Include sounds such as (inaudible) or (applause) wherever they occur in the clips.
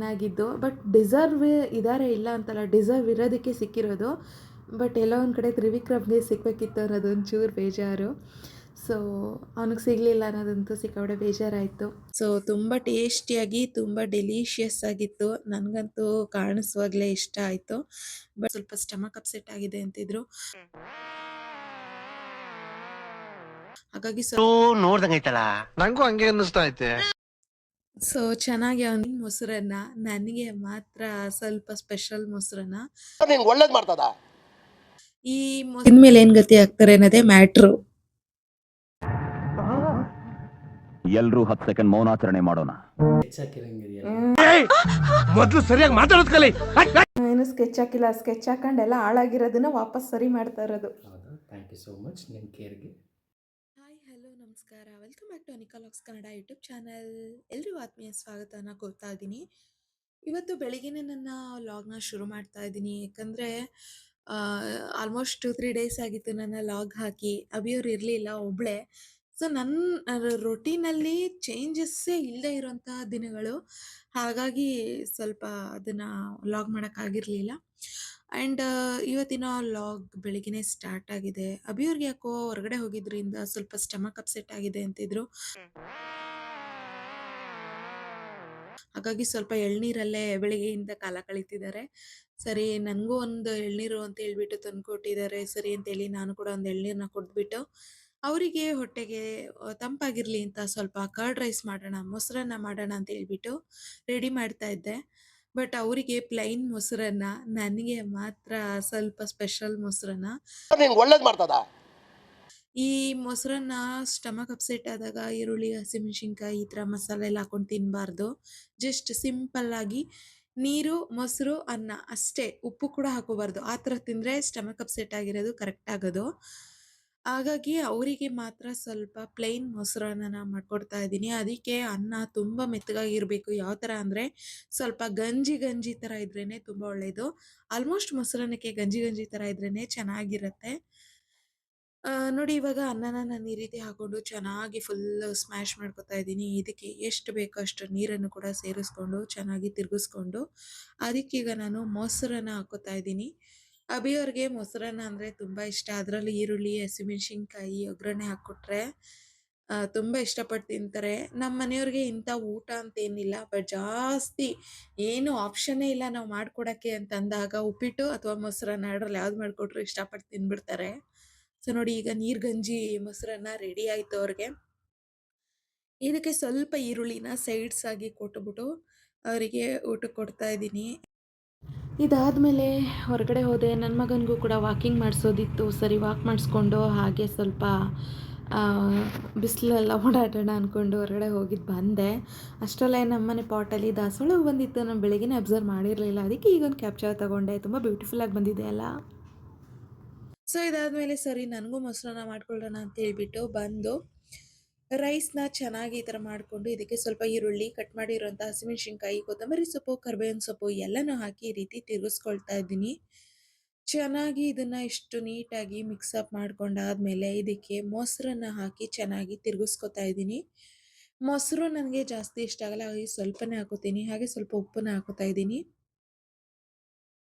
Win ಆಗಿದ್ದು but deserve ಇದ್ದಾರೆ ಇಲ್ಲ ಅಂತಲ್ಲ ಡಿಸರ್ವ್ ಇರೋದಕ್ಕೆ ಸಿಕ್ಕಿರೋದು ಬಟ್ ಎಲ್ಲೋ ಒಂದು ಕಡೆ ತ್ರಿವಿಕ್ರಮ್ಗೆ ಸಿಗಬೇಕಿತ್ತು ಅನ್ನೋದು ಒಂಚೂರು ಬೇಜಾರು ಸೊ ಅವನಿಗೆ ಸಿಗಲಿಲ್ಲ ಅನ್ನೋದಂತೂ ಸಿಕ್ಕಾಪಟ್ಟೆ ಬೇಜಾರಾಯಿತು ಸೊ ತುಂಬ ಟೇಸ್ಟಿಯಾಗಿ ತುಂಬ ಡೆಲಿಷಿಯಸ್ ಆಗಿತ್ತು ನನಗಂತೂ ಕಾಣಿಸುವಾಗಲೇ ಇಷ್ಟ ಆಯಿತು ಬಟ್ ಸ್ವಲ್ಪ ಸ್ಟಮಕ್ ಅಪ್ಸೆಟ್ ಆಗಿದೆ ಅಂತಿದ್ರು ಹಾಗಾಗಿ ಸೊ ನೋಡ್ದಂಗೈತಲ್ಲ ನಂಗೂ ಹಂಗೆ ಅನ್ನಿಸ್ತಾ ಐತೆ ಸೊ ಚೆನ್ನಾಗಿ ಅವನಿಗೆ ಮೊಸರನ್ನ ನನಗೆ ಮಾತ್ರ ಸ್ವಲ್ಪ ಸ್ಪೆಷಲ್ ಮೊಸರನ್ನ. ನಿಂಗೆ ಒಳ್ಳೇದ್ ಮಾಡ್ತದ? ಈ ಇನ್ಮೇಲೆ ಏನ್ ಗತಿ ಆಗ್ತಾರೆ ಅನ್ನೋದೇ ಮ್ಯಾಟ್ರು. ಎಲ್ರೂ ಹತ್ತು ಸೆಕೆಂಡ್ ಮೌನಾಚರಣೆ ಮಾಡೋಣ. ಮೊದ್ಲು ಸರಿಯಾಗಿ ಮಾತಾಡೋದ್ ಕಲಿ. ಏನು ಸ್ಕೆಚ್ ಹಾಕಿಲ್ಲ ಸ್ಕೆಚ್ ಹಾಕೊಂಡೆಲ್ಲ ಹಾಳಾಗಿರೋದನ್ನ ವಾಪಸ್ ಸರಿ ಮಾಡ್ತಾ ಇರೋದು. ಹೌದಾ? ಥ್ಯಾಂಕ್ ಯು ಸೋ ಮಚ್ ನಿಮ್ಮ ಕೇರ್ಗೆ. ನಮಸ್ಕಾರ. Welcome back to logs locks Kannada YouTube channel. ಎಲ್ರಿಗೂ ಆತ್ಮೀಯ ಸ್ವಾಗತನ ಕೊಡ್ತಾ ಇದ್ದೀನಿ. ಇವತ್ತು ಬೆಳಿಗ್ಗೆನೇ ನನ್ನ ಲಾಗ್ನ ಶುರು ಮಾಡ್ತಾ ಇದ್ದೀನಿ. ಯಾಕಂದರೆ ಆಲ್ಮೋಸ್ಟ್ ಟು ತ್ರೀ ಡೇಸ್ ಆಗಿತ್ತು ನನ್ನ ಲಾಗ್ ಹಾಕಿ. ಅಭಿಯವ್ರು ಇರಲಿಲ್ಲ, ಒಬ್ಳೆ. ಸೊ ನನ್ನ ರೊಟೀನಲ್ಲಿ ಚೇಂಜಸ್ಸೇ ಇಲ್ಲದೆ ಇರೋಂತಹ ದಿನಗಳು. ಹಾಗಾಗಿ ಸ್ವಲ್ಪ ಅದನ್ನು ಲಾಗ್ ಮಾಡೋಕ್ಕಾಗಿರಲಿಲ್ಲ ಆ್ಯಂಡ್ ಇವತ್ತಿನ ಲಾಗ್ ಬೆಳಿಗ್ಗೆನೇ ಸ್ಟಾರ್ಟ್ ಆಗಿದೆ. ಅಭಿಯವ್ರಿಗೆ ಯಾಕೋ ಹೊರಗಡೆ ಹೋಗಿದ್ರಿಂದ ಸ್ವಲ್ಪ ಸ್ಟಮಕ್ ಅಪ್ಸೆಟ್ ಆಗಿದೆ ಅಂತಿದ್ರು ಹಾಗಾಗಿ ಸ್ವಲ್ಪ ಎಳ್ನೀರಲ್ಲೇ ಬೆಳಿಗ್ಗೆಯಿಂದ ಕಾಲ ಕಳೀತಿದ್ದಾರೆ. ಸರಿ ನನಗೂ ಒಂದು ಎಳ್ನೀರು ಅಂತ ಹೇಳ್ಬಿಟ್ಟು ತಂದುಕೊಟ್ಟಿದ್ದಾರೆ ಸರಿ ಅಂತೇಳಿ ನಾನು ಕೂಡ ಒಂದು ಎಳ್ನೀರನ್ನ ಕೊಟ್ಬಿಟ್ಟು ಅವರಿಗೆ ಹೊಟ್ಟೆಗೆ ತಂಪಾಗಿರ್ಲಿ ಅಂತ ಸ್ವಲ್ಪ ಕರ್ಡ್ ರೈಸ್ ಮಾಡೋಣ ಮೊಸರನ್ನ ಮಾಡೋಣ ಅಂತ ಹೇಳ್ಬಿಟ್ಟು ರೆಡಿ ಮಾಡ್ತಾ ಇದ್ದೆ. ಬಟ್ ಅವರಿಗೆ ಪ್ಲೈನ್ ಮೊಸರನ್ನ ನನಗೆ ಮಾತ್ರ ಸ್ವಲ್ಪ ಸ್ಪೆಷಲ್ ಮೊಸರನ್ನ ನಿಂಗೆ ಒಳ್ಳೇದ್ ಮಾಡ್ತದ? ಈ ಮೊಸರನ್ನ ಸ್ಟಮಕ್ ಅಪ್ಸೆಟ್ ಆದಾಗ ಈರುಳ್ಳಿ ಹಸಿಮೆಣಸಿನ್ಕಾಯಿ ಈ ಥರ ಮಸಾಲೆ ಎಲ್ಲ ಹಾಕೊಂಡು ತಿನ್ನಬಾರ್ದು ಜಸ್ಟ್ ಸಿಂಪಲ್ ಆಗಿ ನೀರು ಮೊಸರು ಅನ್ನ ಅಷ್ಟೇ. ಉಪ್ಪು ಕೂಡ ಹಾಕೋಬಾರ್ದು ಆ ಥರ ತಿಂದರೆ ಸ್ಟಮಕ್ ಅಪ್ಸೆಟ್ ಆಗಿರೋದು ಕರೆಕ್ಟ್ ಆಗೋದು. ಹಾಗಾಗಿ ಅವರಿಗೆ ಮಾತ್ರ ಸ್ವಲ್ಪ ಪ್ಲೈನ್ ಮೊಸರನ್ನ ಮಾಡ್ಕೊಡ್ತಾ ಇದ್ದೀನಿ. ಅದಕ್ಕೆ ಅನ್ನ ತುಂಬ ಮೆತ್ತಗಾಗಿರಬೇಕು. ಯಾವ ಥರ ಅಂದರೆ ಸ್ವಲ್ಪ ಗಂಜಿ ಗಂಜಿ ಥರ ಇದ್ರೇ ತುಂಬ ಒಳ್ಳೆಯದು ಆಲ್ಮೋಸ್ಟ್ ಮೊಸರನ್ನಕ್ಕೆ ಗಂಜಿ ಗಂಜಿ ಥರ ಇದ್ರೇ ಚೆನ್ನಾಗಿರುತ್ತೆ. ನೋಡಿ ಇವಾಗ ಅನ್ನನ ನಾನು ಈ ರೀತಿ ಹಾಕೊಂಡು ಚೆನ್ನಾಗಿ ಫುಲ್ ಸ್ಮ್ಯಾಶ್ ಮಾಡ್ಕೊತಾ ಇದ್ದೀನಿ. ಇದಕ್ಕೆ ಎಷ್ಟು ಬೇಕೋ ಅಷ್ಟು ನೀರನ್ನು ಕೂಡ ಸೇರಿಸ್ಕೊಂಡು ಚೆನ್ನಾಗಿ ತಿರುಗಿಸ್ಕೊಂಡು ಅದಕ್ಕೀಗ ನಾನು ಮೊಸರನ್ನ ಹಾಕೋತಾ ಇದ್ದೀನಿ. ಅಭಿಯವ್ರಿಗೆ ಮೊಸರನ್ನ ಅಂದರೆ ತುಂಬ ಇಷ್ಟ. ಅದರಲ್ಲಿ ಈರುಳ್ಳಿ, ಹಸಿಮೆಣಸಿನ್ಕಾಯಿ, ಒಗ್ಗರಣೆ ಹಾಕ್ಕೊಟ್ರೆ ತುಂಬ ಇಷ್ಟಪಟ್ಟು ತಿಂತಾರೆ. ನಮ್ಮ ಮನೆಯವ್ರಿಗೆ ಇಂಥ ಊಟ ಅಂತ ಏನಿಲ್ಲ. ಬಟ್ ಜಾಸ್ತಿ ಏನು ಆಪ್ಷನ್ನೇ ಇಲ್ಲ ನಾವು ಮಾಡ್ಕೊಡೋಕ್ಕೆ ಅಂತ ಅಂದಾಗ ಉಪ್ಪಿಟ್ಟು ಅಥವಾ ಮೊಸರನ್ನ ಎರಡರಲ್ಲಿ ಯಾವ್ದು ಮಾಡಿಕೊಟ್ರು ಇಷ್ಟಪಟ್ಟು ತಿಂದ್ಬಿಡ್ತಾರೆ ಸೊ, ನೋಡಿ ಈಗ ನೀರು ಗಂಜಿ ಮೊಸರನ್ನ ರೆಡಿ ಆಯ್ತು ಅವ್ರಿಗೆ. ಇದಕ್ಕೆ ಸ್ವಲ್ಪ ಈರುಳ್ಳಿನ ಸೈಡ್ಸ್ ಆಗಿ ಕೊಟ್ಬಿಟ್ಟು ಅವರಿಗೆ ಊಟಕ್ಕೆ ಕೊಡ್ತಾ ಇದ್ದೀನಿ. ಇದಾದಮೇಲೆ ಹೊರಗಡೆ ಹೋದೆ ನನ್ನ ಮಗನಿಗೂ ಕೂಡ ವಾಕಿಂಗ್ ಮಾಡಿಸೋದಿತ್ತು. ಸರಿ ವಾಕ್ ಮಾಡಿಸ್ಕೊಂಡು ಹಾಗೆ ಸ್ವಲ್ಪ ಬಿಸಿಲೆಲ್ಲ ಓಡಾಡೋಣ ಅಂದ್ಕೊಂಡು ಹೊರಗಡೆ ಹೋಗಿದ್ದು ಬಂದೆ. ಅಷ್ಟರಲ್ಲೇ ನಮ್ಮನೆ ಪಾಟಲ್ಲಿ ದಾಸವಾಳ ಬಂದಿತ್ತು. ನಾನು ಬೆಳಗ್ಗೆ ಅಬ್ಸರ್ವ್ ಮಾಡಿರಲಿಲ್ಲ. ಅದಕ್ಕೆ ಈಗೊಂದು ಕ್ಯಾಪ್ಚರ್ ತಗೊಂಡೆ. ತುಂಬ ಬ್ಯೂಟಿಫುಲ್ಲಾಗಿ ಬಂದಿದೆ ಅಲ್ಲ. ಸೊ ಇದಾದಮೇಲೆ ಸರಿ, ನನಗೂ ಮೊಸರನ್ನ ಮಾಡ್ಕೊಳ್ಳೋಣ ಅಂತ ಹೇಳ್ಬಿಟ್ಟು ಬಂದು ರೈಸ್ನ ಚೆನ್ನಾಗಿ ಈ ಥರ ಮಾಡಿಕೊಂಡು ಇದಕ್ಕೆ ಸ್ವಲ್ಪ ಈರುಳ್ಳಿ ಕಟ್ ಮಾಡಿರುವಂಥ ಹಸಿಮೆಣಸಿನ್ಕಾಯಿ, ಕೊತ್ತಂಬರಿ ಸೊಪ್ಪು, ಕರ್ಬೇವಿನ ಸೊಪ್ಪು ಎಲ್ಲನೂ ಹಾಕಿ ಈ ರೀತಿ ತಿರುಗಿಸ್ಕೊಳ್ತಾ ಇದ್ದೀನಿ. ಚೆನ್ನಾಗಿ ಇದನ್ನು ಇಷ್ಟು ನೀಟಾಗಿ ಮಿಕ್ಸಪ್ ಮಾಡ್ಕೊಂಡಾದ್ಮೇಲೆ ಇದಕ್ಕೆ ಮೊಸರನ್ನು ಹಾಕಿ ಚೆನ್ನಾಗಿ ತಿರುಗಿಸ್ಕೊತಾ ಇದ್ದೀನಿ. ಮೊಸರು ನನಗೆ ಜಾಸ್ತಿ ಇಷ್ಟ ಆಗಲ್ಲ, ಹಾಗೆ ಸ್ವಲ್ಪನೇ ಹಾಕೋತೀನಿ, ಹಾಗೆ ಸ್ವಲ್ಪ ಉಪ್ಪನ್ನ ಹಾಕೋತಾ ಇದ್ದೀನಿ.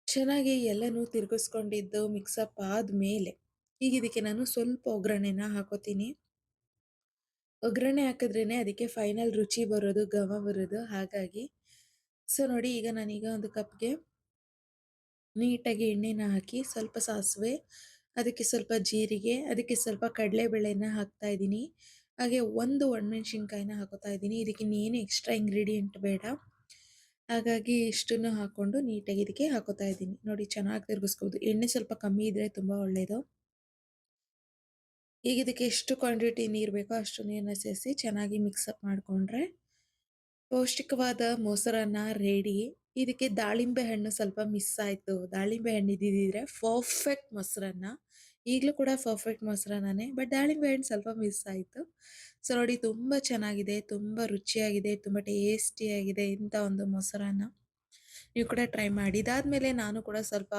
ಚೆನ್ನಾಗಿ ಎಲ್ಲನೂ ತಿರುಗಿಸ್ಕೊಂಡಿದ್ದು ಮಿಕ್ಸಪ್ ಆದಮೇಲೆ ಈಗ ಇದಕ್ಕೆ ನಾನು ಸ್ವಲ್ಪ ಒಗ್ಗರಣೆನ ಹಾಕೋತೀನಿ. ಒಗ್ಗರಣೆ ಹಾಕಿದ್ರೇ ಅದಕ್ಕೆ ಫೈನಲ್ ರುಚಿ ಬರೋದು, ಘಮ ಬರೋದು, ಹಾಗಾಗಿ. ಸೊ ನೋಡಿ ಈಗ ನಾನೀಗ ಒಂದು ಕಪ್ಗೆ ನೀಟಾಗಿ ಎಣ್ಣೆನ ಹಾಕಿ ಸ್ವಲ್ಪ ಸಾಸಿವೆ, ಅದಕ್ಕೆ ಸ್ವಲ್ಪ ಜೀರಿಗೆ, ಅದಕ್ಕೆ ಸ್ವಲ್ಪ ಕಡಲೆಬೇಳೆನ ಹಾಕ್ತಾ ಇದ್ದೀನಿ. ಹಾಗೆ ಒಂದು ಒಣಮೆಣ್ಸಿನ್ಕಾಯಿನ ಹಾಕೋತಾ ಇದ್ದೀನಿ. ಇದಕ್ಕೆ ಇನ್ನೇನು ಎಕ್ಸ್ಟ್ರಾ ಇಂಗ್ರೀಡಿಯೆಂಟ್ ಬೇಡ. ಹಾಗಾಗಿ ಇಷ್ಟನ್ನು ಹಾಕ್ಕೊಂಡು ನೀಟಾಗಿ ಇದಕ್ಕೆ ಹಾಕೋತಾ ಇದ್ದೀನಿ. ನೋಡಿ ಚೆನ್ನಾಗಿ ತಿರುಗಿಸ್ಬೋದು ಎಣ್ಣೆ ಸ್ವಲ್ಪ ಕಮ್ಮಿ ಇದ್ದರೆ ತುಂಬ ಒಳ್ಳೆಯದು ಈಗ ಇದಕ್ಕೆ ಎಷ್ಟು ಕ್ವಾಂಟಿಟಿ ನೀರು ಬೇಕೋ ಅಷ್ಟು ನೀರನ್ನ ಸೇರಿಸಿ ಚೆನ್ನಾಗಿ ಮಿಕ್ಸಪ್ ಮಾಡಿಕೊಂಡ್ರೆ ಪೌಷ್ಟಿಕವಾದ ಮೊಸರನ್ನ ರೆಡಿ ಇದಕ್ಕೆ ದಾಳಿಂಬೆ ಹಣ್ಣು ಸ್ವಲ್ಪ ಮಿಸ್ ಆಯಿತು. ದಾಳಿಂಬೆ ಹಣ್ಣು ಇದ್ದಿದ್ದರೆ ಪರ್ಫೆಕ್ಟ್ ಮೊಸರನ್ನ. ಈಗಲೂ ಕೂಡ ಪರ್ಫೆಕ್ಟ್ ಮೊಸರನ್ನೇ ಬಟ್ ದಾಳಿಂಬೆ ಹಣ್ಣು ಸ್ವಲ್ಪ ಮಿಸ್ ಆಯಿತು. ಸೊ ನೋಡಿ ತುಂಬ ಚೆನ್ನಾಗಿದೆ, ತುಂಬ ರುಚಿಯಾಗಿದೆ, ತುಂಬ ಟೇಸ್ಟಿಯಾಗಿದೆ ಇಂಥ ಒಂದು ಮೊಸರನ್ನ. ನೀವು ಕೂಡ ಟ್ರೈ ಮಾಡಿ. ಇದಾದಮೇಲೆ ನಾನು ಕೂಡ ಸ್ವಲ್ಪ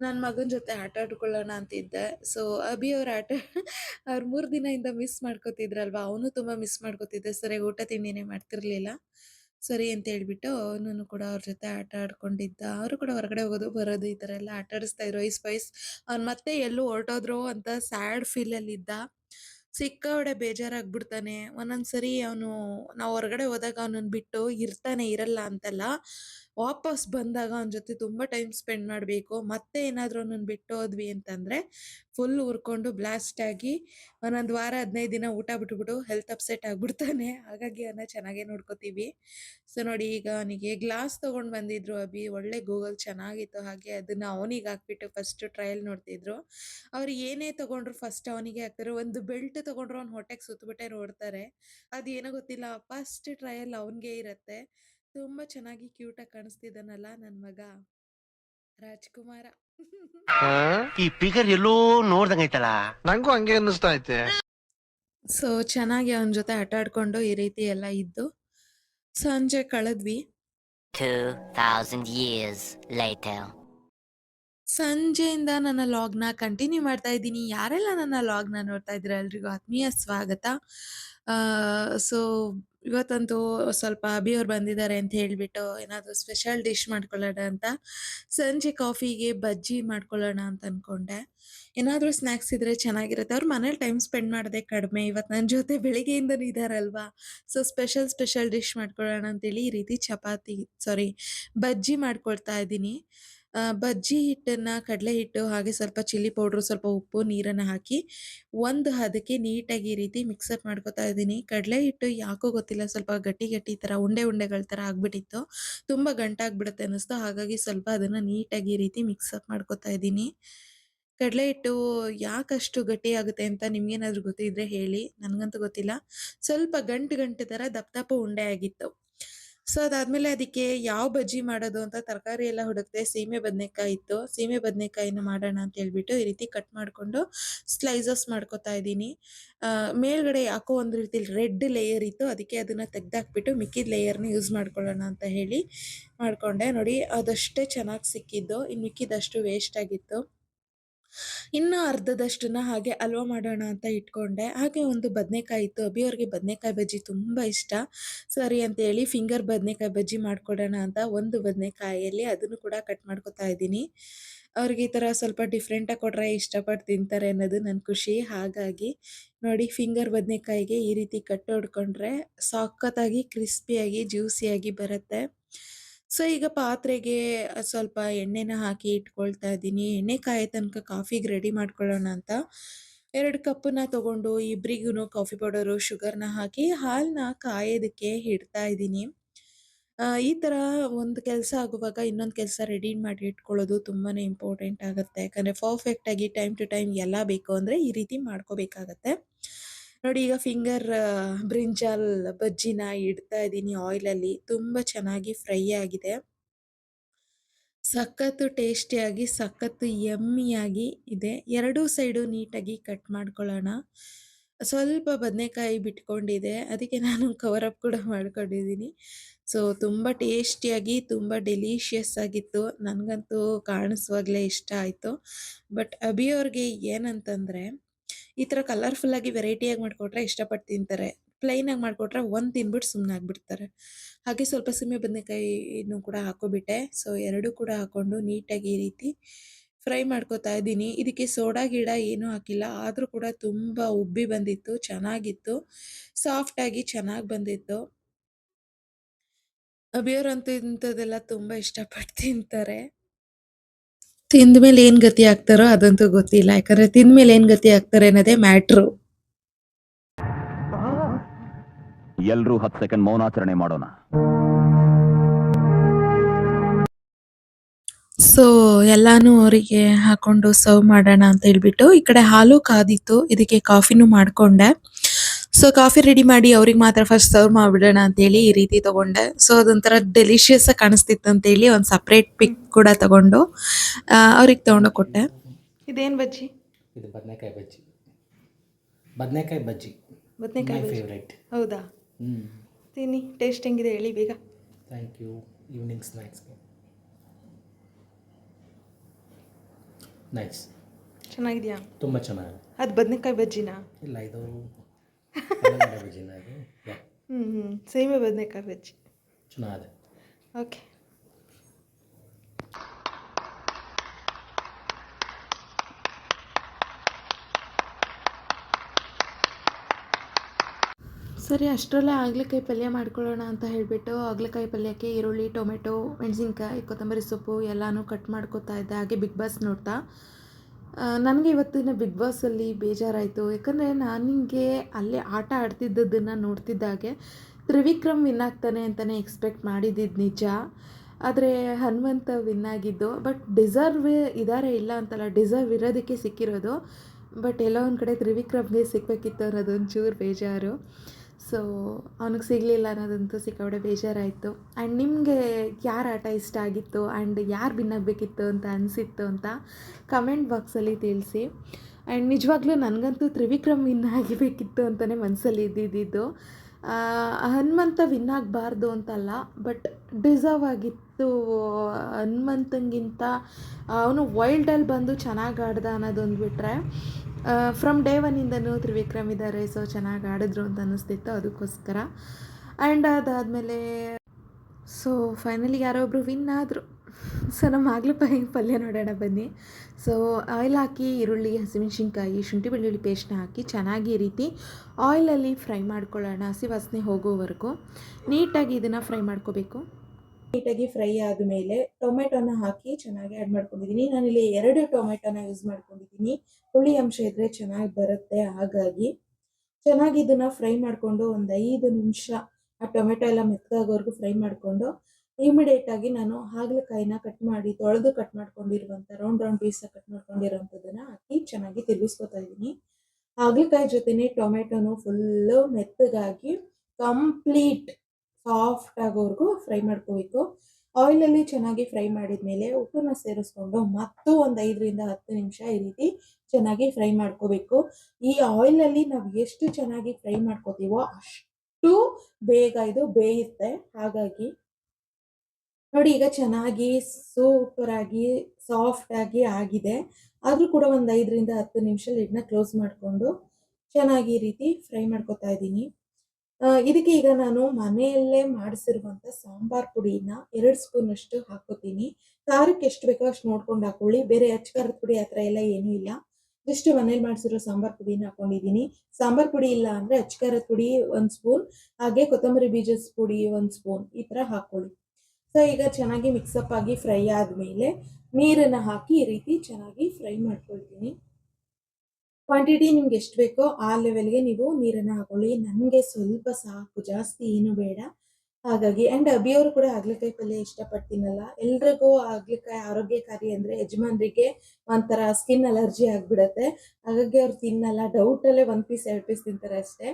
ನನ್ನ ಮಗನ ಜೊತೆ ಆಟ ಆಡ್ಕೊಳ್ಳೋಣ ಅಂತಿದ್ದೆ. ಸೊ ಅಭಿ ಅವ್ರ ಆಟ (laughs) ಅವ್ರ ಮೂರು ದಿನದಿಂದ ಮಿಸ್ ಮಾಡ್ಕೋತಿದ್ರಲ್ವ? ಅವನು ತುಂಬ ಮಿಸ್ ಮಾಡ್ಕೋತಿದ್ದೆ. ಸರಿ, ಊಟ ತಿಂಡಿನೇ ಮಾಡ್ತಿರ್ಲಿಲ್ಲ. ಸರಿ ಅಂತ ಹೇಳ್ಬಿಟ್ಟು ಅವನು ಕೂಡ ಅವ್ರ ಜೊತೆ ಆಟ ಆಡ್ಕೊಂಡಿದ್ದ. ಅವರು ಕೂಡ ಹೊರಗಡೆ ಹೋಗೋದು, ಬರೋದು ಈ ಥರ ಎಲ್ಲ ಆಟ ಆಡಿಸ್ತಾ ಇದ್ರು. ಐಸ್ ಪೈಸ್ ಅವ್ನು ಮತ್ತೆ ಎಲ್ಲೂ ಹೊರಟೋದ್ರು ಅಂತ ಸ್ಯಾಡ್ ಫೀಲಲ್ಲಿದ್ದ ಸಿಕ್ಕವಡೆ ಬೇಜಾರಾಗ್ಬಿಡ್ತಾನೆ. ಒಂದೊಂದ್ಸರಿ ಅವನು, ನಾವು ಹೊರಗಡೆ ಹೋದಾಗ ಅವನನ್ನು ಬಿಟ್ಟು ಇರ್ತಾನೆ ಇರಲ್ಲ ಅಂತಲ್ಲ. ವಾಪಸ್ ಬಂದಾಗ ಅವನ ಜೊತೆ ತುಂಬ ಟೈಮ್ ಸ್ಪೆಂಡ್ ಮಾಡಬೇಕು, ಮತ್ತೆ ಏನಾದರೂ ಅವನನ್ನು ಬಿಟ್ಟು ಹೋದ್ವಿ ಅಂತಂದರೆ ಫುಲ್ ಉರ್ಕೊಂಡು ಬ್ಲಾಸ್ಟ್ ಆಗಿ ಒಂದೊಂದು ವಾರ, ಹದಿನೈದು ದಿನ ಊಟ ಬಿಟ್ಬಿಟ್ಟು ಹೆಲ್ತ್ ಅಪ್ಸೆಟ್ ಆಗ್ಬಿಡ್ತಾನೆ. ಹಾಗಾಗಿ ಅವನ್ನ ಚೆನ್ನಾಗೇ ನೋಡ್ಕೋತೀವಿ. ಸೊ ನೋಡಿ, ಈಗ ಅವನಿಗೆ ಗ್ಲಾಸ್ ತೊಗೊಂಡು ಬಂದಿದ್ರು ಅಭಿ. ಒಳ್ಳೆ ಗೂಗಲ್ ಚೆನ್ನಾಗಿತ್ತು. ಹಾಗೆ ಅದನ್ನ ಅವನಿಗೆ ಹಾಕ್ಬಿಟ್ಟು ಫಸ್ಟ್ ಟ್ರಯಲ್ ನೋಡ್ತಿದ್ರು. ಅವ್ರು ಏನೇ ತಗೊಂಡ್ರು ಫಸ್ಟ್ ಅವನಿಗೆ ಹಾಕ್ತಾರೆ. ಒಂದು ಬೆಲ್ಟ್ ತಗೊಂಡ್ರು ಅವ್ನ ಹೊಟ್ಟೆಗೆ ಸುತ್ತಬಿಟ್ಟೆ ನೋಡ್ತಾರೆ. ಅದೇನೋ ಗೊತ್ತಿಲ್ಲ. ಫಸ್ಟ್ ಟ್ರಯಲ್ ಅವನಿಗೆ ಇರತ್ತೆ. ತುಂಬ ಚೆನ್ನಾಗಿ ಕ್ಯೂಟಾಗಿ ಕಾಣಿಸ್ತಿದ್ದಾನಲ್ಲ ನನ್ನ ಮಗ? ರಾಜ್ಕುಮಾರ. ಈ ಫಿಗರ್ ಎಲ್ಲೋ ನೋಡ್ದಂಗೈತಲ್ಲ ನಂಗೂ ಹಂಗೆ ಅನ್ನಿಸ್ತಾ ಐತೆ. ಸೊ ಚೆನ್ನಾಗಿ ಅವನ ಜೊತೆ ಆಟ ಆಡ್ಕೊಂಡು ಈ ರೀತಿ ಎಲ್ಲ ಇದ್ದು ಸಂಜೆ ಕಳೆದ್ವಿ. 2,000 years later. ಸಂಜೆಯಿಂದ ನನ್ನ ಲಾಗ್ನ ಕಂಟಿನ್ಯೂ ಮಾಡ್ತಾ ಇದ್ದೀನಿ. ಯಾರೆಲ್ಲ ನನ್ನ ಲಾಗ್ನ ನೋಡ್ತಾ ಇದ್ದೀರಾ ಎಲ್ರಿಗೂ ಆತ್ಮೀಯ ಸ್ವಾಗತ. ಸೊ ಇವತ್ತಂತೂ ಸ್ವಲ್ಪ ಅಭಿ ಅವ್ರು ಬಂದಿದ್ದಾರೆ ಅಂತ ಹೇಳಿಬಿಟ್ಟು ಏನಾದರೂ ಸ್ಪೆಷಲ್ ಡಿಶ್ ಮಾಡ್ಕೊಳ್ಳೋಣ ಅಂತ. ಸಂಜೆ ಕಾಫಿಗೆ ಬಜ್ಜಿ ಮಾಡ್ಕೊಳ್ಳೋಣ ಅಂತ ಅಂದ್ಕೊಂಡೆ ಏನಾದರೂ ಸ್ನ್ಯಾಕ್ಸ್ ಇದ್ರೆ ಚೆನ್ನಾಗಿರುತ್ತೆ. ಅವ್ರು ಮನೇಲಿ ಟೈಮ್ ಸ್ಪೆಂಡ್ ಮಾಡೋದೇ ಕಡಿಮೆ. ಇವತ್ತು ನನ್ನ ಜೊತೆ ಬೆಳಿಗ್ಗೆಯಿಂದ ಇದ್ದಾರಲ್ವಾ ಸೊ ಸ್ಪೆಷಲ್ ಸ್ಪೆಷಲ್ ಡಿಶ್ ಮಾಡ್ಕೊಳ್ಳೋಣ ಅಂತೇಳಿ ಈ ರೀತಿ ಚಪಾತಿ ಸಾರಿ ಬಜ್ಜಿ ಮಾಡ್ಕೊಳ್ತಾ ಇದ್ದೀನಿ. ಬಜ್ಜಿ ಹಿಟ್ಟನ್ನ, ಕಡಲೆ ಹಿಟ್ಟು ಹಾಗೆ ಸ್ವಲ್ಪ ಚಿಲ್ಲಿ ಪೌಡ್ರು ಸ್ವಲ್ಪ ಉಪ್ಪು ನೀರನ್ನ ಹಾಕಿ ಒಂದು ಹದಕ್ಕೆ ನೀಟಾಗಿ ಈ ರೀತಿ ಮಿಕ್ಸಪ್ ಮಾಡ್ಕೊತಾ ಇದ್ದೀನಿ. ಕಡಲೆ ಹಿಟ್ಟು ಯಾಕೋ ಗೊತ್ತಿಲ್ಲ ಸ್ವಲ್ಪ ಗಟ್ಟಿ ಗಟ್ಟಿ ಥರ ಉಂಡೆ ಉಂಡೆಗಳ ಥರ ಆಗ್ಬಿಟ್ಟಿತ್ತು. ತುಂಬ ಗಂಟಾಗ್ಬಿಡುತ್ತೆ ಅನ್ನಿಸ್ತು. ಹಾಗಾಗಿ ಸ್ವಲ್ಪ ಅದನ್ನು ನೀಟಾಗಿ ಈ ರೀತಿ ಮಿಕ್ಸಪ್ ಮಾಡ್ಕೊತಾ ಇದ್ದೀನಿ. ಕಡಲೆ ಹಿಟ್ಟು ಯಾಕಷ್ಟು ಗಟ್ಟಿ ಆಗುತ್ತೆ ಅಂತ ನಿಮ್ಗೇನಾದ್ರೂ ಗೊತ್ತಿದ್ರೆ ಹೇಳಿ. ನನಗಂತೂ ಗೊತ್ತಿಲ್ಲ. ಸ್ವಲ್ಪ ಗಂಟು ಗಂಟು ಥರ ದಪ್ಪ ದಪ್ಪ ಉಂಡೆ ಆಗಿತ್ತು. ಸೊ ಅದಾದ್ಮೇಲೆ ಅದಕ್ಕೆ ಯಾವ ಬಜ್ಜಿ ಮಾಡೋದು ಅಂತ ತರಕಾರಿ ಎಲ್ಲ ಹುಡುಕ್ದೆ ಸೀಮೆ ಬದನೆಕಾಯಿ ಇತ್ತು. ಸೀಮೆ ಬದನೆಕಾಯಿನ ಮಾಡೋಣ ಅಂತ ಹೇಳ್ಬಿಟ್ಟು ಈ ರೀತಿ ಕಟ್ ಮಾಡಿಕೊಂಡು ಸ್ಲೈಸಸ್ ಮಾಡ್ಕೊತಾ ಇದ್ದೀನಿ. ಮೇಲ್ಗಡೆ ಯಾಕೋ ಒಂದು ರೀತಿ ರೆಡ್ ಲೇಯರ್ ಇತ್ತು. ಅದಕ್ಕೆ ಅದನ್ನು ತೆಗ್ದಾಕ್ಬಿಟ್ಟು ಮಿಕ್ಕಿದ ಲೇಯರ್ನ ಯೂಸ್ ಮಾಡ್ಕೊಳ್ಳೋಣ ಅಂತ ಹೇಳಿ ಮಾಡಿಕೊಂಡೆ. ನೋಡಿ, ಅದಷ್ಟೇ ಚೆನ್ನಾಗಿ ಸಿಕ್ಕಿದ್ದು. ಇನ್ನು ಮಿಕ್ಕಿದಷ್ಟು ವೇಸ್ಟ್ ಆಗಿತ್ತು. ಇನ್ನು ಅರ್ಧದಷ್ಟನ್ನ ಹಾಗೆ ಹಲ್ವ ಮಾಡೋಣ ಅಂತ ಇಟ್ಕೊಂಡೆ. ಹಾಗೆ ಒಂದು ಬದನೆಕಾಯಿ ಇತ್ತು. ಅಭಿ ಅವ್ರಿಗೆ ಬದನೆಕಾಯಿ ಬಜ್ಜಿ ತುಂಬ ಇಷ್ಟ. ಸರಿ ಅಂತೇಳಿ ಫಿಂಗರ್ ಬದನೆಕಾಯಿ ಬಜ್ಜಿ ಮಾಡ್ಕೊಡೋಣ ಅಂತ ಒಂದು ಬದನೆಕಾಯಲ್ಲಿ ಅದನ್ನು ಕೂಡ ಕಟ್ ಮಾಡ್ಕೊತಾ ಇದ್ದೀನಿ. ಅವ್ರಿಗೆ ಈ ಥರ ಸ್ವಲ್ಪ ಡಿಫ್ರೆಂಟಾಗಿ ಕೊಟ್ಟರೆ ಇಷ್ಟಪಟ್ಟು ತಿಂತಾರೆ ಅನ್ನೋದು ನನ್ನ ಖುಷಿ. ಹಾಗಾಗಿ ನೋಡಿ ಫಿಂಗರ್ ಬದನೆಕಾಯಿಗೆ ಈ ರೀತಿ ಕಟ್ ಹೊಡ್ಕೊಂಡ್ರೆ ಸಖತ್ತಾಗಿ ಕ್ರಿಸ್ಪಿಯಾಗಿ ಜ್ಯೂಸಿಯಾಗಿ ಬರುತ್ತೆ. ಸೊ, ಈಗ ಪಾತ್ರೆಗೆ ಸ್ವಲ್ಪ ಎಣ್ಣೆನ ಹಾಕಿ ಇಟ್ಕೊಳ್ತಾ ಇದ್ದೀನಿ. ಎಣ್ಣೆ ಕಾಯೋ ತನಕ ಕಾಫಿಗೆ ರೆಡಿ ಮಾಡ್ಕೊಳ್ಳೋಣ ಅಂತ. ಎರಡು ಕಪ್ಪನ್ನ ತಗೊಂಡು ಇಬ್ಬರಿಗೂ ಕಾಫಿ ಪೌಡರು, ಶುಗರ್ನ ಹಾಕಿ ಹಾಲನ್ನ ಕಾಯೋದಕ್ಕೆ ಹಿಡ್ತಾ ಇದ್ದೀನಿ. ಈ ಥರ ಒಂದು ಕೆಲಸ ಆಗುವಾಗ ಇನ್ನೊಂದು ಕೆಲಸ ರೆಡಿ ಮಾಡಿ ಇಟ್ಕೊಳ್ಳೋದು ತುಂಬಾ ಇಂಪಾರ್ಟೆಂಟ್ ಆಗುತ್ತೆ. ಯಾಕಂದರೆ ಪರ್ಫೆಕ್ಟಾಗಿ ಟೈಮ್ ಟು ಟೈಮ್ ಎಲ್ಲ ಬೇಕು ಅಂದರೆ ಈ ರೀತಿ ಮಾಡ್ಕೋಬೇಕಾಗತ್ತೆ. ನೋಡಿ ಈಗ ಫಿಂಗರ್ ಬ್ರಿಂಜಾಲ್ ಬಜ್ಜಿನ ಇಡ್ತಾ ಇದ್ದೀನಿ ಆಯಿಲಲ್ಲಿ ತುಂಬ ಚೆನ್ನಾಗಿ ಫ್ರೈ ಆಗಿದೆ. ಸಖತ್ತು ಟೇಸ್ಟಿಯಾಗಿ ಸಖತ್ತು ಎಮ್ಮಿಯಾಗಿ ಇದೆ. ಎರಡೂ ಸೈಡು ನೀಟಾಗಿ ಕಟ್ ಮಾಡ್ಕೊಳ್ಳೋಣ. ಸ್ವಲ್ಪ ಬದನೆಕಾಯಿ ಬಿಟ್ಕೊಂಡಿದೆ. ಅದಕ್ಕೆ ನಾನು ಕವರ್ ಅಪ್ ಕೂಡ ಮಾಡ್ಕೊಂಡಿದ್ದೀನಿ. ಸೊ ತುಂಬ ಟೇಸ್ಟಿಯಾಗಿ ತುಂಬ ಡೆಲಿಷಿಯಸ್ ಆಗಿತ್ತು. ನನಗಂತೂ ಕಾಣಿಸುವಾಗಲೇ ಇಷ್ಟ ಆಯಿತು. ಬಟ್ ಅಭಿಯವ್ರಿಗೆ ಏನಂತಂದರೆ ಈ ಥರ ಕಲರ್ಫುಲ್ಲಾಗಿ ವೆರೈಟಿಯಾಗಿ ಮಾಡಿಕೊಟ್ರೆ ಇಷ್ಟಪಟ್ಟು ತಿಂತಾರೆ. ಪ್ಲೈನಾಗಿ ಮಾಡಿಕೊಟ್ರೆ ಒಂದು ತಿನ್ಬಿಟ್ಟು ಸುಮ್ಮನೆ ಆಗಿಬಿಡ್ತಾರೆ. ಹಾಗೆ ಸ್ವಲ್ಪ ಸೀಮೆ ಬದನೆಕಾಯಿನೂ ಕೂಡ ಹಾಕೋಬಿಟ್ಟೆ. ಸೊ ಎರಡೂ ಕೂಡ ಹಾಕೊಂಡು ನೀಟಾಗಿ ಈ ರೀತಿ ಫ್ರೈ ಮಾಡ್ಕೊತಾ ಇದ್ದೀನಿ. ಇದಕ್ಕೆ ಸೋಡಾ, ಗಿಡ ಏನೂ ಹಾಕಿಲ್ಲ. ಆದರೂ ಕೂಡ ತುಂಬ ಉಬ್ಬಿ ಬಂದಿತ್ತು, ಚೆನ್ನಾಗಿತ್ತು. ಸಾಫ್ಟಾಗಿ ಚೆನ್ನಾಗಿ ಬಂದಿತ್ತು. ಅಭಿಯವ್ರಂತೂ ಇಂಥದ್ದೆಲ್ಲ ತುಂಬ ಇಷ್ಟಪಟ್ಟು ತಿಂತಾರೆ. ತಿಂದ್ಮೇಲೆ ಏನ್ ಗತಿ ಆಗ್ತಾರೋ ಅದಂತೂ ಗೊತ್ತಿಲ್ಲ. ಯಾಕಂದ್ರೆ ತಿಂದ್ಮೇಲೆ ಏನ್ ಗತಿ ಆಗ್ತಾರೆ ಅನ್ನೋದೇ ಮ್ಯಾಟ್ರು. ಎಲ್ರೂ ಹತ್ತು ಸೆಕೆಂಡ್ ಮೌನಾಚರಣೆ ಮಾಡೋಣ. ಸೊ ಎಲ್ಲಾನು ಅವರಿಗೆ ಹಾಕೊಂಡು ಸರ್ವ್ ಮಾಡೋಣ ಅಂತ ಹೇಳ್ಬಿಟ್ಟು ಈ ಕಡೆ ಹಾಲು ಕಾದಿತ್ತು. ಇದಕ್ಕೆ ಕಾಫಿನೂ ಮಾಡಿಕೊಂಡೆ. ಸೊ ಕಾಫಿ ರೆಡಿ ಮಾಡಿ ಅವ್ರಿಗೆ ಮಾತ್ರ ಫಸ್ಟ್ ಸರ್ವ್ ಮಾಡಿಬಿಡೋಣ ಅಂತೇಳಿ ಈ ರೀತಿ ತಗೊಂಡೆ. ಸೊ ಅದೊಂಥರ ಡೆಲಿಷಿಯಸ್ ಆಗಿ ಕಾಣಿಸ್ತಿತ್ತು ಅಂತೇಳಿ ಒಂದು ಸಪ್ರೇಟ್ ಪಿಕ್ ಕೂಡ ತಗೊಂಡು ಅವ್ರಿಗೆ ತಗೊಂಡು ಕೊಟ್ಟೆ. ಇದೇನು ಬಜ್ಜಿ? ಇದು ಬದನೆಕಾಯಿ ಬಜ್ಜಿ. ಬದನೆಕಾಯಿ ಬಜ್ಜಿ. ಬದನೆಕಾಯಿ ಫೇವ್ರೇಟ್ ಹೌದಾ? ಹ್ಞೂ ತಿನ್ನಿ ಟೇಸ್ಟ್ ಹೆಂಗಿದೆ ಹೇಳಿ ಬೇಗ. ಥ್ಯಾಂಕ್ ಯು ಈವ್ನಿಂಗ್ ಸ್ನ್ಯಾಕ್ಸ್ಗೆ ನೈಸ್ ಚೆನ್ನಾಗಿದೆಯಾ? ತುಂಬ ಚೆನ್ನಾಗಿದೆ ಅದು ಬದನೆಕಾಯಿ ಬಜ್ಜಿನಾ? ಇಲ್ಲ ಇದು ಹ್ಞೂ ಹ್ಞೂ ಸೇಮೆ ಬದನೆಕಾಯಿ ಬಜ್ಜಿ. ಚೆನ್ನಾಗಿದೆ. ಓಕೆ. ಸರಿ ಅಷ್ಟರಲ್ಲೇ ಆಗ್ಲಿಕಾಯಿ ಪಲ್ಯ ಮಾಡ್ಕೊಳ್ಳೋಣ ಅಂತ ಹೇಳಿಬಿಟ್ಟು ಆಗ್ಲಕಾಯಿ ಪಲ್ಯಕ್ಕೆ ಈರುಳ್ಳಿ ಟೊಮೆಟೊ ಮೆಣಸಿನ್ಕಾಯಿ ಕೊತ್ತಂಬರಿ ಸೊಪ್ಪು ಎಲ್ಲನೂ ಕಟ್ ಮಾಡ್ಕೊತಾ ಇದ್ದೆ. ಹಾಗೆ ಬಿಗ್ ಬಾಸ್ ನೋಡ್ತಾ. ನನಗೆ ಇವತ್ತಿನ ಬಿಗ್ ಬಾಸಲ್ಲಿ ಬೇಜಾರಾಯಿತು. ಯಾಕಂದರೆ ನನಗೆ ಅಲ್ಲೇ ಆಟ ಆಡ್ತಿದ್ದದನ್ನು ನೋಡ್ತಿದ್ದಾಗೆ, ತ್ರಿವಿಕ್ರಮ್ ವಿನ್ ಆಗ್ತಾನೆ ಅಂತಲೇ ಎಕ್ಸ್ಪೆಕ್ಟ್ ಮಾಡಿದ್ದಿದ್ದು ನಿಜ. ಆದರೆ ಹನುಮಂತ ವಿನ್ ಆಗಿದ್ದು ಬಟ್ ಡಿಸರ್ವ್ ಇದ್ದಾರೆ ಇಲ್ಲ ಅಂತಲ್ಲ ಡಿಸರ್ವ್ ಇರೋದಕ್ಕೆ ಸಿಕ್ಕಿರೋದು. ಬಟ್ ಎಲ್ಲೋ ಒಂದು ಕಡೆ ತ್ರಿವಿಕ್ರಮ್ಗೆ ಸಿಗಬೇಕಿತ್ತು ಅನ್ನೋದು ಒಂಚೂರು ಬೇಜಾರು. ಸೊ ಅವನಿಗೆ ಸಿಗಲಿಲ್ಲ ಅನ್ನೋದಂತೂ ಸಿಕ್ಕಾಪಟ್ಟೆ ಬೇಜಾರಾಯಿತು. ಆ್ಯಂಡ್ ನಿಮಗೆ ಯಾರ ಆಟ ಇಷ್ಟ ಆಗಿತ್ತು? ಆ್ಯಂಡ್ ಯಾರು ಭಿನ್ನಾಗಬೇಕಿತ್ತು ಅಂತ ಅನಿಸಿತ್ತು ಅಂತ ಕಮೆಂಟ್ ಬಾಕ್ಸಲ್ಲಿ ತಿಳಿಸಿ. ಆ್ಯಂಡ್ ನಿಜವಾಗ್ಲೂ ನನಗಂತೂ ತ್ರಿವಿಕ್ರಮ್ ವಿನ್ ಆಗಿಬೇಕಿತ್ತು ಅಂತಲೇ ಮನಸ್ಸಲ್ಲಿ ಇದ್ದಿದ್ದು. ಹನುಮಂತ ವಿನ್ ಆಗಬಾರ್ದು ಅಂತಲ್ಲ ಬಟ್ ಡಿಸರ್ವ್ ಆಗಿತ್ತು ಹನುಮಂತಂಗಿಂತ. ಅವನು ವೈಲ್ಡಲ್ಲಿ ಬಂದು ಚೆನ್ನಾಗಿ ಆಡ್ದ ಅನ್ನೋದೊಂದು ಬಿಟ್ಟರೆ ಫ್ರಮ್ ಡೇ ಒನ್ನಿಂದನೂ ತ್ರಿವಿಕ್ರಮ್ ಇದ್ದಾರೆ ಸೊ ಚೆನ್ನಾಗಿ ಆಡಿದ್ರು ಅಂತ ಅನ್ನಿಸ್ತಿತ್ತು ಅದಕ್ಕೋಸ್ಕರ. ಆ್ಯಂಡ್ ಅದಾದಮೇಲೆ ಸೊ ಫೈನಲಿ ಯಾರೋ ಒಬ್ಬರು ವಿನ್ ಆದರು. ಸೊ ನಮ್ಮ ಹಾಗಲಕಾಯಿ ಪಲ್ಯ ನೋಡೋಣ ಬನ್ನಿ. ಸೊ ಆಯಿಲ್ ಹಾಕಿ ಈರುಳ್ಳಿ, ಹಸಿಮೆಣ್ಸಿನ್ಕಾಯಿ, ಶುಂಠಿ, ಬೆಳ್ಳುಳ್ಳಿ ಪೇಸ್ಟ್ನ ಹಾಕಿ ಚೆನ್ನಾಗಿ ಈ ರೀತಿ ಆಯಿಲಲ್ಲಿ ಫ್ರೈ ಮಾಡ್ಕೊಳ್ಳೋಣ ಹಸಿ ವಾಸನೆ ಹೋಗೋವರೆಗೂ. ನೀಟಾಗಿ ಇದನ್ನು ಫ್ರೈ ಮಾಡ್ಕೋಬೇಕು. ನೀಟಾಗಿ ಫ್ರೈ ಆದಮೇಲೆ ಟೊಮೆಟೊನ ಹಾಕಿ ಚೆನ್ನಾಗಿ ಆ್ಯಡ್ ಮಾಡ್ಕೊಂಡಿದ್ದೀನಿ ನಾನಿಲ್ಲಿ ಎರಡು ಟೊಮೆಟೊನ ಯೂಸ್ ಮಾಡ್ಕೊಂಡಿದ್ದೀನಿ ಹುಳಿ ಅಂಶ ಇದ್ರೆ ಚೆನ್ನಾಗಿ ಬರುತ್ತೆ ಹಾಗಾಗಿ. ಚೆನ್ನಾಗಿ ಇದನ್ನ ಫ್ರೈ ಮಾಡಿಕೊಂಡು ಒಂದು ಐದು ನಿಮಿಷ ಆ ಟೊಮೆಟೊ ಎಲ್ಲ ಮೆತ್ತಗಾಗೋವರೆಗೂ ಫ್ರೈ ಮಾಡಿಕೊಂಡು ಇಮಿಡಿಯೇಟಾಗಿ ನಾನು ಹಾಗಲಕಾಯಿನ ಕಟ್ ಮಾಡಿ, ತೊಳೆದು ಕಟ್ ಮಾಡ್ಕೊಂಡಿರುವಂತ ರೌಂಡ್ ರೌಂಡ್ ಪೀಸ್ ಕಟ್ ಮಾಡ್ಕೊಂಡಿರೋಂಥದ್ದನ್ನು ಹಾಕಿ ಚೆನ್ನಾಗಿ ತಿರುಗಿಸ್ಕೊತಾ ಇದ್ದೀನಿ ಹಾಗಲಕಾಯಿ ಜೊತೆನೇ ಟೊಮೆಟೊನು ಫುಲ್ಲು ಮೆತ್ತಗಾಗಿ ಕಂಪ್ಲೀಟ್ ಸಾಫ್ಟ್ ಆಗೋವರೆಗೂ ಫ್ರೈ ಮಾಡ್ಕೋಬೇಕು. ಆಯಿಲಲ್ಲಿ ಚೆನ್ನಾಗಿ ಫ್ರೈ ಮಾಡಿದ ಮೇಲೆ ಉಪ್ಪನ್ನು ಸೇರಿಸ್ಕೊಂಡು ಮತ್ತು ಒಂದು ಐದರಿಂದ ಹತ್ತು ನಿಮಿಷ ಈ ರೀತಿ ಚೆನ್ನಾಗಿ ಫ್ರೈ ಮಾಡ್ಕೋಬೇಕು. ಈ ಆಯಿಲಲ್ಲಿ ನಾವು ಎಷ್ಟು ಚೆನ್ನಾಗಿ ಫ್ರೈ ಮಾಡ್ಕೋತೀವೋ ಅಷ್ಟು ಬೇಗ ಇದು ಬೇಯುತ್ತೆ. ಹಾಗಾಗಿ ನೋಡಿ ಈಗ ಚೆನ್ನಾಗಿ ಸೂಪರ್ ಆಗಿ ಸಾಫ್ಟ್ ಆಗಿ ಆಗಿದೆ. ಆದರೂ ಕೂಡ ಒಂದು ಐದರಿಂದ ಹತ್ತು ನಿಮಿಷ ಇದನ್ನ ಕ್ಲೋಸ್ ಮಾಡಿಕೊಂಡು ಚೆನ್ನಾಗಿ ಈ ರೀತಿ ಫ್ರೈ ಮಾಡ್ಕೊತಾ ಇದ್ದೀನಿ. ಇದಕ್ಕೆ ಈಗ ನಾನು ಮನೆಯಲ್ಲೇ ಮಾಡಿಸಿರುವಂಥ ಸಾಂಬಾರ್ ಪುಡಿನ ಎರಡು ಸ್ಪೂನ್ ಅಷ್ಟು ಹಾಕೋತೀನಿ ಖಾರಕ್ಕೆ ಎಷ್ಟು ಬೇಕೋ ಅಷ್ಟು ನೋಡ್ಕೊಂಡು ಹಾಕೊಳ್ಳಿ ಬೇರೆ ಅಚ್ಚ ಖಾರದ ಪುಡಿ ಆ ಥರ ಎಲ್ಲ ಏನೂ ಇಲ್ಲ. ಜಸ್ಟ್ ಮನೇಲಿ ಮಾಡಿಸಿರೋ ಸಾಂಬಾರ್ ಪುಡಿನ ಹಾಕೊಂಡಿದೀನಿ ಸಾಂಬಾರ್ ಪುಡಿ ಇಲ್ಲ ಅಂದರೆ ಅಚ್ಚ ಖಾರದ ಪುಡಿ ಒಂದು ಸ್ಪೂನ್, ಹಾಗೆ ಕೊತ್ತಂಬರಿ ಬೀಜದ ಪುಡಿ ಒಂದು ಸ್ಪೂನ್ ಈ ಥರ ಹಾಕ್ಕೊಳ್ಳಿ. ಸೊ, ಈಗ ಚೆನ್ನಾಗಿ ಮಿಕ್ಸಪ್ ಆಗಿ ಫ್ರೈ ಆದಮೇಲೆ ನೀರನ್ನು ಹಾಕಿ ಈ ರೀತಿ ಚೆನ್ನಾಗಿ ಫ್ರೈ ಮಾಡ್ಕೊಳ್ತೀನಿ. ಕ್ವಾಂಟಿಟಿ ನಿಮ್ಗೆ ಎಷ್ಟು ಬೇಕೋ ಆ ಲೆವೆಲ್ಗೆ ನೀವು ನೀರನ್ನು ಹಾಕೊಳ್ಳಿ. ನನಗೆ ಸ್ವಲ್ಪ ಸಾಕು, ಜಾಸ್ತಿ ಏನು ಬೇಡ. ಹಾಗಾಗಿ ಆ್ಯಂಡ್ ಅಬಿಯವರು ಕೂಡ ಹಾಗಲಕಾಯಿ ಪಲ್ಯ ಇಷ್ಟಪಡ್ತೀನಲ್ಲ. ಎಲ್ರಿಗೂ ಹಾಗಲಕಾಯಿ ಆರೋಗ್ಯಕಾರಿ ಅಂದರೆ ಯಜಮಾನ್ರಿಗೆ ಒಂಥರ ಸ್ಕಿನ್ ಅಲರ್ಜಿ ಆಗಿಬಿಡತ್ತೆ. ಹಾಗಾಗಿ ಅವ್ರು ತಿನ್ನಲ್ಲ. ಡೌಟಲ್ಲೇ ಒಂದು ಪೀಸ್ ಎರಡು ಪೀಸ್ ತಿಂತಾರೆ ಅಷ್ಟೇ.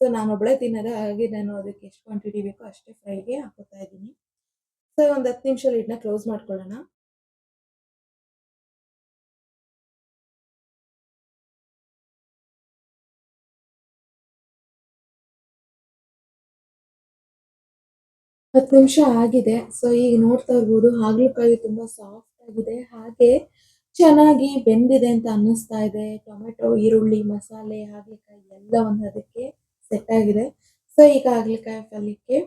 ಸೊ ನಾನೊಬ್ಬಳೇ ತಿನ್ನೋದು. ಹಾಗಾಗಿ ನಾನು ಅದಕ್ಕೆ ಎಷ್ಟು ಕ್ವಾಂಟಿಟಿ ಬೇಕೋ ಅಷ್ಟೇ ಫ್ರೈಗೆ ಹಾಕೋತಾ ಇದ್ದೀನಿ. ಸೊ ಒಂದು ಹತ್ತು ನಿಮಿಷ ಇಡ್ನ ಕ್ಲೋಸ್ ಮಾಡ್ಕೊಳ್ಳೋಣ. ಹತ್ತು ನಿಮಿಷ ಆಗಿದೆ. ಸೊ ಈಗ ನೋಡ್ತಾ ಇರ್ಬೋದು, ಹಾಗಲಕಾಯಿ ತುಂಬ ಸಾಫ್ಟ್ ಆಗಿದೆ. ಹಾಗೆ ಚೆನ್ನಾಗಿ ಬೆಂದಿದೆ ಅಂತ ಅನ್ನಿಸ್ತಾ ಇದೆ. ಟೊಮೆಟೊ, ಈರುಳ್ಳಿ, ಮಸಾಲೆ, ಹಾಗಲಕಾಯಿ ಎಲ್ಲ ಒಂದು ಅದಕ್ಕೆ ಸೆಟ್ ಆಗಿದೆ. ಸೊ ಈಗ ಹಾಗಲಕಾಯಿ ಪಲ್ಯಕ್ಕೆ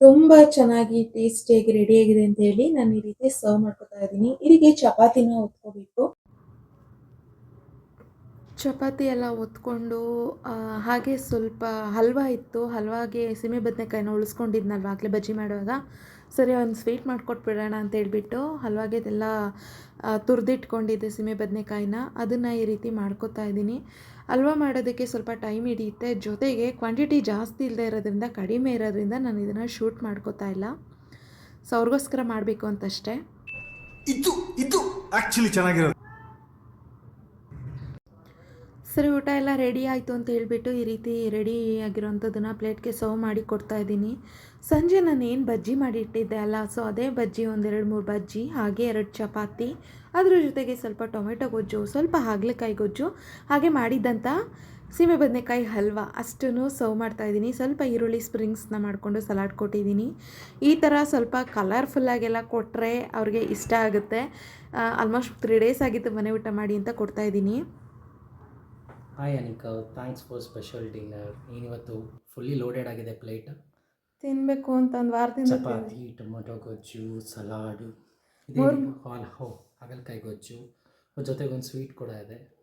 ತುಂಬ ಚೆನ್ನಾಗಿ ಟೇಸ್ಟಿಯಾಗಿ ಆಗಿದೆ ಅಂತ ಹೇಳಿ ನಾನು ಈ ರೀತಿ ಸರ್ವ್ ಮಾಡ್ಕೊತಾ ಇದ್ದೀನಿ. ಇದಕ್ಕೆ ಚಪಾತಿನ ಹೊತ್ಕೋಬೇಕು ಚಪಾತಿ ಎಲ್ಲ ಒತ್ಕೊಂಡು ಹಾಗೆ ಸ್ವಲ್ಪ ಹಲ್ವಾ ಇತ್ತು. ಹಲ್ವಾಗೆ ಸೀಮೆ ಬದನೆಕಾಯಿನ ಉಳಿಸ್ಕೊಂಡಿದ್ನಲ್ವ ಆಗಲೇ ಬಜ್ಜಿ ಮಾಡುವಾಗ. ಸರಿ ಒಂದು ಸ್ವೀಟ್ ಮಾಡಿಕೊಟ್ಬಿಡೋಣ ಅಂತ ಹೇಳ್ಬಿಟ್ಟು ಹಲ್ವಾಗೆ ಇದೆಲ್ಲ ತುರಿದಿಟ್ಕೊಂಡಿದ್ದೆ ಸೀಮೆ ಬದನೆಕಾಯಿನ. ಅದನ್ನು ಈ ರೀತಿ ಮಾಡ್ಕೊತಾ ಇದ್ದೀನಿ. ಹಲ್ವಾ ಮಾಡೋದಕ್ಕೆ ಸ್ವಲ್ಪ ಟೈಮ್ ಹಿಡಿಯುತ್ತೆ. ಜೊತೆಗೆ ಕ್ವಾಂಟಿಟಿ ಜಾಸ್ತಿ ಇಲ್ಲದೆ ಇರೋದ್ರಿಂದ, ಕಡಿಮೆ ಇರೋದ್ರಿಂದ ನಾನು ಇದನ್ನು ಶೂಟ್ ಮಾಡ್ಕೋತಾ ಇಲ್ಲ. ಸೊ, ಅವ್ರಿಗೋಸ್ಕರ ಮಾಡಬೇಕು ಅಂತಷ್ಟೇ. ಇದು ಇದು ಆ್ಯಕ್ಚುಲಿ ಚೆನ್ನಾಗಿರೋದು. ಸರಿ, ಊಟ ಎಲ್ಲ ರೆಡಿ ಆಯಿತು ಅಂತ ಹೇಳಿಬಿಟ್ಟು ಈ ರೀತಿ ರೆಡಿ ಆಗಿರೋವಂಥದ್ದನ್ನು ಪ್ಲೇಟ್ಗೆ ಸರ್ವ್ ಮಾಡಿ ಕೊಡ್ತಾ ಇದ್ದೀನಿ. ಸಂಜೆ ನಾನು ಏನು ಬಜ್ಜಿ ಮಾಡಿ ಇಟ್ಟಿದ್ದೆ ಅಲ್ಲ, ಸೊ ಅದೇ ಬಜ್ಜಿ, ಒಂದೆರಡು ಮೂರು ಬಜ್ಜಿ, ಹಾಗೆ ಎರಡು ಚಪಾತಿ, ಅದ್ರ ಜೊತೆಗೆ ಸ್ವಲ್ಪ ಟೊಮೆಟೊ ಗೊಜ್ಜು, ಸ್ವಲ್ಪ ಹಾಗಲಕಾಯಿ ಗೊಜ್ಜು, ಹಾಗೆ ಮಾಡಿದ್ದಂಥ ಸೀಮೆ ಬದನೆಕಾಯಿ ಹಲ್ವ ಅಷ್ಟನ್ನು ಸರ್ವ್ ಮಾಡ್ತಾಯಿದ್ದೀನಿ ಸ್ವಲ್ಪ ಈರುಳ್ಳಿ ಸ್ಪ್ರಿಂಗ್ಸ್ನ ಮಾಡಿಕೊಂಡು ಸಲಾಡ್ ಕೊಟ್ಟಿದ್ದೀನಿ. ಈ ಥರ ಸ್ವಲ್ಪ ಕಲರ್ಫುಲ್ಲಾಗೆಲ್ಲ ಕೊಟ್ಟರೆ ಅವ್ರಿಗೆ ಇಷ್ಟ ಆಗುತ್ತೆ. ಆಲ್ಮೋಸ್ಟ್ ತ್ರೀ ಡೇಸ್ ಆಗಿತ್ತು ಮನೆ ಊಟ ಮಾಡಿ ಅಂತ ಕೊಡ್ತಾಯಿದ್ದೀನಿ hi Anika thanks for special dinner ಇವತ್ತು ಫುಲ್ಲಿ ಲೋಡೆಡ್ ಆಗಿದೆ ಪ್ಲೇಟ್ ತಿನ್ನಬೇಕು ಅಂತ ಒಂದು ವಾರದಿಂದ ಚಪಾತಿ ಟೊಮೊಟೊ ಗೊಜ್ಜು ಸಲಾಡು. ಮೂರ್- ಹಾಲ್. ಹೋ ಹಾಗಲಕಾಯಿ ಗೊಜ್ಜು. ಜೊತೆಗೆ ಒಂದು ಸ್ವೀಟ್ ಕೂಡ ಇದೆ.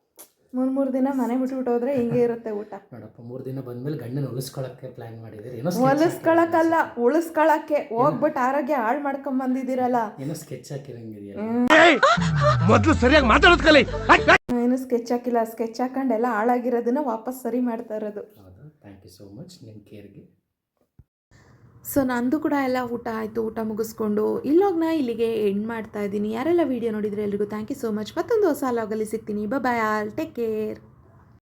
ಮೂರು ಮೂರು ದಿನ ಮನೆ ಬಿಟ್ಬಿಟ್ಟು ಹೋದ್ರೆ ಹಿಂಗೆ ಇರುತ್ತೆ ಊಟ. ನೋಡಪ್ಪ ಮೂರು ದಿನ ಬಂದ್ಮೇಲೆ ಗಂಡನ ಉಳಿಸ್ಕೊಳಕ್ಕೆ ಪ್ಲ್ಯಾನ್ ಮಾಡಿದ್ದೀರಿ. ಏನೋ ಉಳಿಸ್ಕೊಳಕ್ಕಲ್ಲ ಉಳಿಸ್ಕೊಳಕ್ಕೆ. ಹೋಗ್ಬಿಟ್ಟು ಆರೋಗ್ಯ ಹಾಳು ಮಾಡ್ಕೊಂಡ್ ಬಂದಿದ್ದೀರಲ್ಲ ಏನೋ ಸ್ಕೆಚ್ ಹಾಕಿರಂಗಿದೆಯಲ್ಲ. ಮೊದಲು ಸರಿಯಾಗಿ ಮಾತಾಡೋದ್ ಕಲಿ ಏನು ಸ್ಕೆಚ್ ಹಾಕಿಲ್ಲ ಸ್ಕೆಚ್ ಹಾಕೊಂಡೆಲ್ಲ ಹಾಳಾಗಿರೋದನ್ನ ವಾಪಸ್ ಸರಿ ಮಾಡ್ತಾ ಇರೋದು. ಥ್ಯಾಂಕ್ ಯು ಸೋ ಮಚ್ ನಿಮ್ಮ ಕೇರ್ಗೆ ಸೊ ನಂದು ಕೂಡ ಎಲ್ಲ ಊಟ ಆಯಿತು ಊಟ ಮುಗಿಸ್ಕೊಂಡು ಇಲ್ಲೋಗ್ನ ಇಲ್ಲಿಗೆ ಎಂಡ್ ಮಾಡ್ತಾ ಇದ್ದೀನಿ. ಯಾರೆಲ್ಲ ವೀಡಿಯೋ ನೋಡಿದರೆ ಎಲ್ರಿಗೂ ಥ್ಯಾಂಕ್ ಯು ಸೋ ಮಚ್ ಮತ್ತೊಂದು ಹೊಸ ಲಾಗಲ್ಲಿ ಸಿಗ್ತೀನಿ. ಬಾಯ್ ಆಲ್ ಟೇಕ್ ಕೇರ್